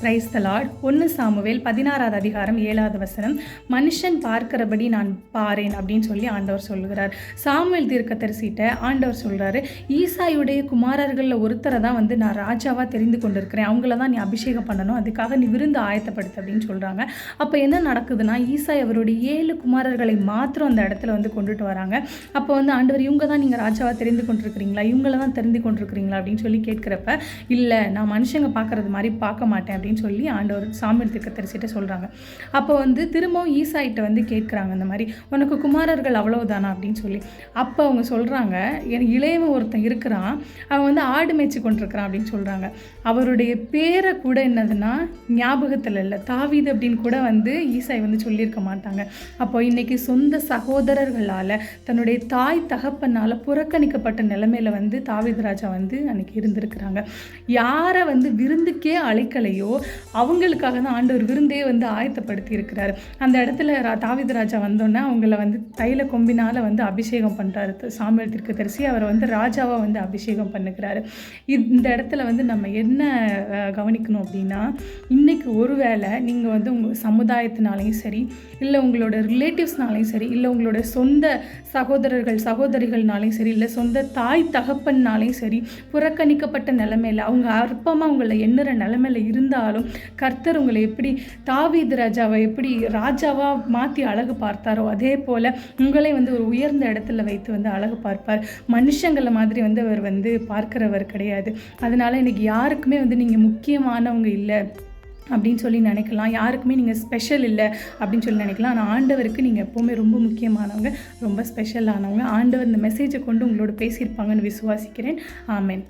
Price தலாட் ஒன்று Samuel பதினாறாவது அதிகாரம் ஏழாவது வசனம். மனுஷன் பார்க்கிறபடி நான் பாரேன் அப்படின்னு சொல்லி ஆண்டவர் சொல்கிறார் சாமுவேல் தீர்க்கதரிசிட்ட ஆண்டவர் சொல்கிறாரு ஈசாயுடைய குமாரர்களில் ஒருத்தரை தான் வந்து நான் ராஜாவாக தெரிந்து கொண்டிருக்கிறேன். அவங்கள தான் நீ அபிஷேகம் பண்ணணும். அதுக்காக நீ விருந்து ஆயத்தப்படுத்து அப்படின்னு சொல்கிறாங்க அப்போ என்ன நடக்குதுன்னா ஈசாய் அவருடைய ஏழு குமாரர்களை மாத்திரம் அந்த இடத்துல வந்து கொண்டுட்டு வராங்க. அப்போ வந்து ஆண்டவர் இவங்க தான் நீங்கள் ராஜாவாக தெரிந்து கொண்டிருக்கிறீங்களா? இவங்கள தான் தெரிந்து கொண்டிருக்கிறீங்களா? அப்படின்னு சொல்லி கேட்குறப்ப இல்லை நான் மனுஷங்க பார்க்குறது மாதிரி பார்க்க மாட்டேன் அப்படின்னு சொல்லி ஆண்டவர் சாமியல் தீர்க்கதரிசிட்ட சொல்கிறாங்க அப்போ வந்து திரும்பவும் ஈசாயிட்ட வந்து கேட்குறாங்க இந்த மாதிரி உனக்கு குமாரர்கள் அவ்வளவுதானா? அப்படின்னு சொல்லி. அப்போ அவங்க சொல்கிறாங்க எனக்கு இளையவன் ஒருத்தன் இருக்கிறான் அவன் வந்து ஆடு மேய்ச்சி கொண்டிருக்கிறான் அப்படின்னு சொல்கிறாங்க அவருடைய பேரை கூட என்னதுன்னா ஞாபகத்தில் இல்லை தாவீது அப்படின்னு கூட வந்து ஈசாய் வந்து சொல்லியிருக்க மாட்டாங்க. அப்போ இன்னைக்கு சொந்த சகோதரர்களால் தன்னுடைய தாய் தகப்பனால் புறக்கணிக்கப்பட்ட நிலைமையில வந்து தாவீது ராஜா வந்து அன்னைக்கு இருந்திருக்கிறாங்க. யாரை வந்து விருந்துக்கே அழைக்கலையோ அவங்களுக்காக தான் ஆண்டவர் விருந்தே வந்து ஆயத்தப்படுத்தி இருக்கிறாரு. அந்த இடத்துல ரா- தாவீது ராஜா வந்தோன்னே அவங்கள வந்து தைல கொம்பினால் வந்து அபிஷேகம் பண்ணுறாரு சாமியல் தரிசி அவரை வந்து ராஜாவாக வந்து அபிஷேகம் பண்ணுகிறாரு. இந்த இடத்துல வந்து நம்ம என்ன கவனிக்கணும் அப்படின்னா இன்னைக்கு ஒருவேளை நீங்கள் வந்து உங்கள் சமுதாயத்தினாலையும் சரி இல்லை உங்களோட ரிலேட்டிவ்ஸ்னாலையும் சரி இல்லை உங்களோட சொந்த சகோதரர்கள் சகோதரிகள்னாலையும் சரி இல்லை சொந்த தாய் தகப்பன்னாலையும் சரி புறக்கணிக்கப்பட்ட நிலமையில் அவங்க அற்பமாக உங்களை எண்ணுற நிலைமையில இருந்தாலும் கர்த்தர் உங்களை எப்படி தாவீது ராஜாவை எப்படி ராஜாவாக மாற்றி அழகு பார்த்தாரோ அதே போல் உங்களை வந்து ஒரு உயர்ந்த இடத்துல வைத்து வந்து அழகு பார்ப்பார். மனுஷங்களை மாதிரி வந்து அவர் வந்து பார்க்கிறவர் கிடையாது. அதனால் இன்றைக்கி யாருக்குமே வந்து நீங்கள் முக்கியமானவங்க இல்லை அப்படின்னு சொல்லி நினைக்கலாம். யாருக்குமே நீங்கள் ஸ்பெஷல் இல்லை அப்படின்னு சொல்லி நினைக்கலாம். ஆனால் ஆண்டவருக்கு நீங்கள் எப்போவுமே ரொம்ப முக்கியமானவங்க ரொம்ப ஸ்பெஷலானவங்க ஆண்டவர் இந்த மெசேஜை கொண்டு உங்களோட பேசியிருப்பாங்கன்னு விசுவாசிக்கிறேன். ஆமேன்.